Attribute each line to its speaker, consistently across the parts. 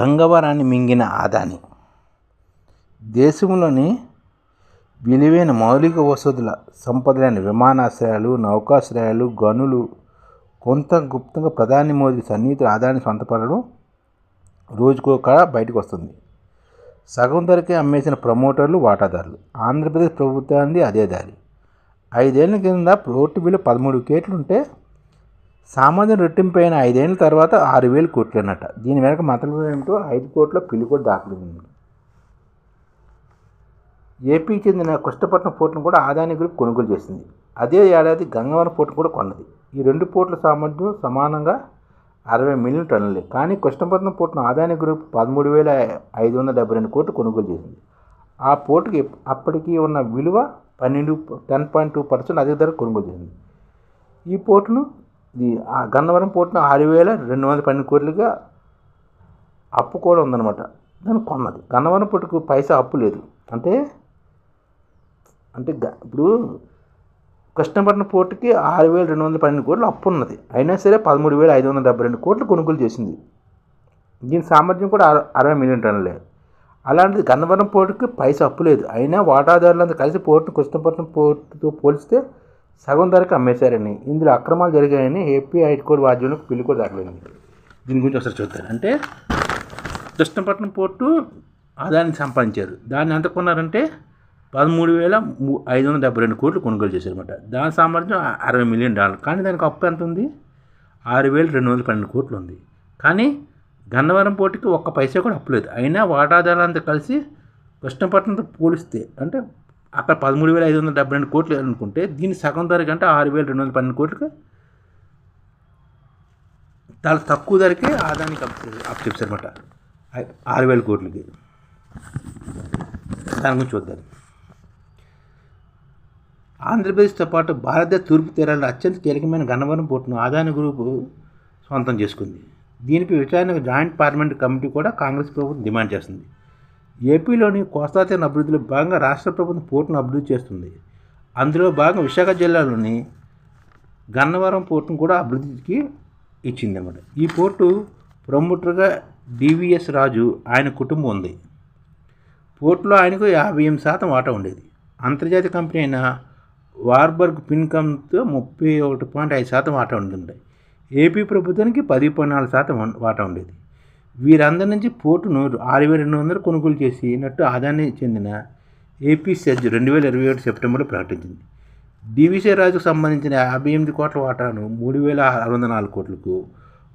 Speaker 1: గంగవరాన్ని మింగిన ఆదాని. దేశంలోని విలువైన మౌలిక వసతుల సంపదలైన విమానాశ్రయాలు నౌకాశ్రయాలు గనులు కొంత గుప్తంగా ప్రధాని మోదీ సన్నిహితులు ఆదాని సొంతపడడం రోజుకో కళ బయటకు వస్తుంది సగం ధరకే అమ్మేసిన ప్రమోటర్లు వాటాదారులు. ఆంధ్రప్రదేశ్ ప్రభుత్వానికి అదే దారి. ఐదేళ్ళ కింద రోడ్డు బిల్లు పదమూడు కోట్లు ఉంటే రెట్టింపైన ఐదేళ్ళ ఐదేళ్ళ తర్వాత ఆరు వేలు కోట్లు దీని వెనక మతలు ఏమిటో ఐదు కోట్ల పిల్లి కూడా దాఖలు ఉంది. ఏపీకి చెందిన కృష్ణపట్నం పోర్టును కూడా ఆదాని గ్రూప్ కొనుగోలు చేసింది. అదే ఏడాది గంగవరం పోర్టు కూడా కొన్నది. ఈ రెండు పోర్టుల సామర్థ్యం సమానంగా అరవై మిలియన్ టన్నులే. కానీ కృష్ణపట్నం పోర్టును ఆదాని గ్రూప్ పదమూడు వేల ఐదు వందల డెబ్బై రెండు కోట్లు కొనుగోలు చేసింది. ఆ పోర్టుకి అప్పటికి ఉన్న విలువ పన్నెండు టెన్ పాయింట్ టూ పర్సెంట్ అధిక ధర కొనుగోలు చేసింది. ఈ పోర్టును ఇది ఆ గన్నవరం పోర్టున ఆరు వేల రెండు వందల పన్నెండు కోట్లుగా అప్పు కూడా ఉందన్నమాట. దాన్ని కొన్నది. గన్నవరం పోర్టుకు పైసా అప్పు లేదు. అంటే అంటే గ- ఇప్పుడు కృష్ణపట్నం పోర్టుకి ఆరు వేల రెండు వందల పన్నెండు కోట్లు అప్పు ఉన్నది. అయినా సరే పదమూడు వేల ఐదు వందల డెబ్బై రెండు కోట్లు కొనుగోలు చేసింది. దీని సామర్థ్యం కూడా అరవై మిలియన్ టన్నులే. అలాంటిది గన్నవరం పోర్టుకి పైసా అప్పు లేదు. అయినా వాటాదారులంతా కలిసి పోర్టు కృష్ణపట్నం పోర్టుతో పోలిస్తే సగం ధరకు అమ్మేశారని. ఇందులో అక్రమాలు జరిగాయని ఏపీ హైకోర్టు వాద్యంలో పిల్లి కూడా దాఖలైంది. దీని గురించి ఒకసారి చూద్దాం. అంటే కృష్ణపట్నం పోర్టు ఆదాయాన్ని సంపాదించారు. దాన్ని ఎంత కొన్నారంటే పదమూడు వేల ఐదు వందల డెబ్బై రెండు కోట్లు కొనుగోలు చేశారనమాట దాని సామర్థ్యం అరవై మిలియన్ డాలర్. కానీ దానికి అప్పు ఎంత ఉంది? ఆరు వేల రెండు వందల పన్నెండు కోట్లు ఉంది. కానీ గన్నవరం పోటీకి ఒక్క పైసా కూడా అప్పులేదు అయినా వాటాదారులంతా కలిసి కృష్ణపట్నంతో పోలిస్తే అంటే అక్కడ పదమూడు వేల ఐదు వందల డెబ్బై రెండు కోట్లు అనుకుంటే దీని సగం ధర కంటే ఆరు వేల రెండు వందల పన్నెండు కోట్లకి చాలా తక్కువ ధరకే ఆదానికి అప్ అప్పు అనమాట ఆరు వేల కోట్లకి. దాని గురించి చూద్దాం. ఆంధ్రప్రదేశ్తో పాటు భారతదేశ తూర్పు తీరాల్లో అత్యంత కీలకమైన గన్నవరం పోర్టును ఆదాని గ్రూపు సొంతం చేసుకుంది. దీనిపై విచారణ జాయింట్ పార్లమెంట్ కమిటీ కూడా కాంగ్రెస్ ప్రభుత్వం డిమాండ్ చేస్తుంది. ఏపీలోని కోస్తా అభివృద్ధిలో భాగంగా రాష్ట్ర ప్రభుత్వం పోర్టును అభివృద్ధి చేస్తుంది. అందులో భాగంగా విశాఖ జిల్లాలోని గన్నవరం పోర్టును కూడా అభివృద్ధికి ఇచ్చింది అన్నమాట ఈ పోర్టు ప్రమోటర్గా డివిఎస్ రాజు ఆయన కుటుంబం ఉంది. పోర్టులో ఆయనకు యాభై ఎనిమిది శాతం వాటా ఉండేది. అంతర్జాతీయ కంపెనీ అయిన వార్బర్గ్ పిన్కమ్తో ముప్పై ఒకటి పాయింట్ ఐదు శాతం వాటా ఉండేది ఏపీ ప్రభుత్వానికి పది పాయింట్ నాలుగు శాతం వాటా ఉండేది. వీరందరి నుంచి పోర్టును ఆరు వేల రెండు వందలు కొనుగోలు చేసినట్టు ఆదాయాన్ని చెందిన ఏపీ సెజ్ రెండు వేల ఇరవై ఒకటి సెప్టెంబర్లో ప్రకటించింది. డివిసీ రాజుకు సంబంధించిన యాభై ఎనిమిది కోట్ల వాటాను మూడు వేల ఆరు వందల నాలుగు కోట్లకు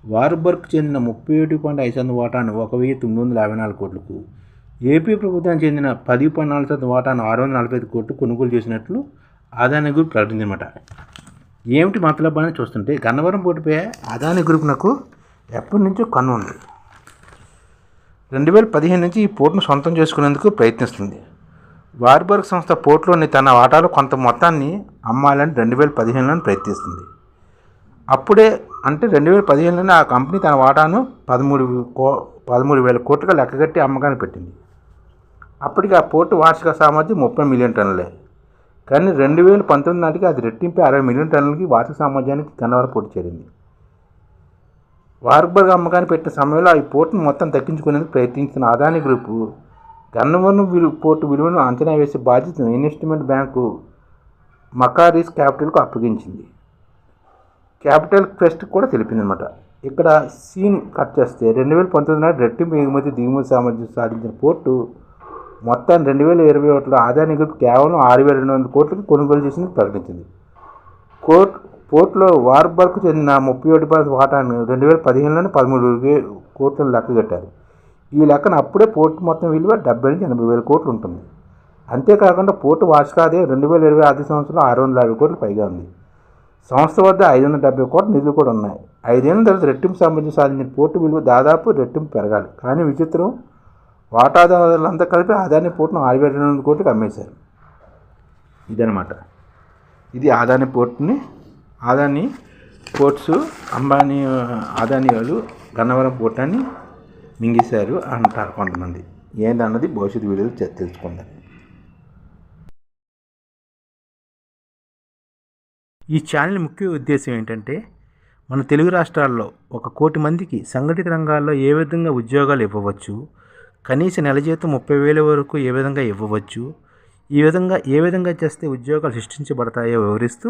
Speaker 1: వార్బర్గ్కు చెందిన ముప్పై ఒకటి పాయింట్ ఐదు శాతం వాటాను ఒక వెయ్యి తొమ్మిది వందల యాభై నాలుగు కోట్లకు ఏపీ ప్రభుత్వానికి చెందిన పది పాయింట్ నాలుగు శాతం వాటాను ఆరు వందల నలభై ఐదు కోట్లు కొనుగోలు చేసినట్లు ఆదాని గ్రూప్ ప్రకటించమాట ఏమిటి మతలబ్బా అని చూస్తుంటే గన్నవరం పోటీపై అదాని గ్రూప్ నాకు ఎప్పటి నుంచో కన్ను ఉంది. రెండు వేల పదిహేను నుంచి ఈ పోర్టును సొంతం చేసుకునేందుకు ప్రయత్నిస్తుంది. వార్బర్గ్ సంస్థ పోర్టులోని తన వాటాలో కొంత మొత్తాన్ని అమ్మాలని రెండు వేల పదిహేనులోనే ప్రయత్నిస్తుంది. అప్పుడే అంటే రెండు వేల పదిహేనులోనే ఆ కంపెనీ తన వాటాను పదమూడు కో పదమూడు వేల కోట్లుగా లెక్కగట్టి అమ్మకాన్ని పెట్టింది. అప్పటికి ఆ పోర్టు వార్షిక సామర్థ్యం ముప్పై మిలియన్ టన్నులే. కానీ రెండు వేల పంతొమ్మిది నాటికి అది రెట్టింపై అరవై మిలియన్ టన్నులకి వార్షిక సామర్థ్యానికి కన్నవర పోటీ చేరింది. వార్బర్గ్ అమ్మకాన్ని పెట్టిన సమయంలో ఈ పోర్టును మొత్తం తగ్గించుకునేందుకు ప్రయత్నించిన అదాని గ్రూపు గన్నవరం విలు పోర్టు విలువను అంచనా వేసే బాధ్యతను ఇన్వెస్ట్మెంట్ బ్యాంకు మకారీస్ క్యాపిటల్కు అప్పగించింది. క్యాపిటల్ క్వెస్ట్ కూడా తెలిపిందనమాట ఇక్కడ సీన్ కట్ చేస్తే రెండు వేల పంతొమ్మిది నాటి రెట్టింపు ఎగుమతి దిగుమతి సామర్థ్యం సాధించిన పోర్టు మొత్తం రెండు వేల ఇరవై ఒకటిలో ఆదాయ గ్రూప్ కేవలం ఆరు వేల రెండు వందల కోట్లకు కొనుగోలు చేసింది ప్రకటించింది. కోర్ట్ పోర్టులో వార్బర్గ్కు చెందిన ముప్పై ఒకటి పర్సెంట్ వాటాను రెండు వేల పదిహేనులోనే పదమూడు వే- లెక్క కట్టారు. ఈ లెక్కన అప్పుడే పోర్టు మొత్తం విలువ డెబ్బై నుంచి ఎనభై వేల కోట్లు ఉంటుంది. అంతేకాకుండా పోర్టు వార్షిక రెండు వేల ఇరవై ఆర్థిక సంవత్సరంలో ఆరు వందల యాభై కోట్లు పైగా ఉంది. సంస్థ వద్ద ఐదు వందల డెబ్బై కోట్ల నిధులు కూడా ఉన్నాయి. ఐదేళ్ళ తర్వాత రెట్టింపు సంబంధించి సాధించిన పోర్టు విలువ దాదాపు రెట్టింపు పెరగాలి. కానీ విచిత్రం వాటాదారులంతా కలిపి ఆదాని పోర్టును ఆరు వేల రెండు వందల కోట్లకు అమ్మేశారు. ఇదనమాట ఇది ఆదాని పోర్టుని ఆదాని పోర్ట్స్ అంబానీ ఆదాని వాళ్ళు గన్నవరం పోర్టాన్ని మింగేశారు అంటారు కొంతమంది. ఏందన్నది భవిష్యత్తు వీడియోలో తెలుసుకుందాం. ఈ ఛానల్ ముఖ్య ఉద్దేశం ఏంటంటే మన తెలుగు రాష్ట్రాల్లో ఒక కోటి మందికి సంఘటిత రంగాల్లో ఏ విధంగా ఉద్యోగాలు ఇవ్వవచ్చు కనీస నెల జీతం ముప్పై వేల వరకు ఏ విధంగా ఇవ్వవచ్చు ఈ విధంగా ఏ విధంగా చేస్తే ఉద్యోగాలు సృష్టించబడతాయో వివరిస్తూ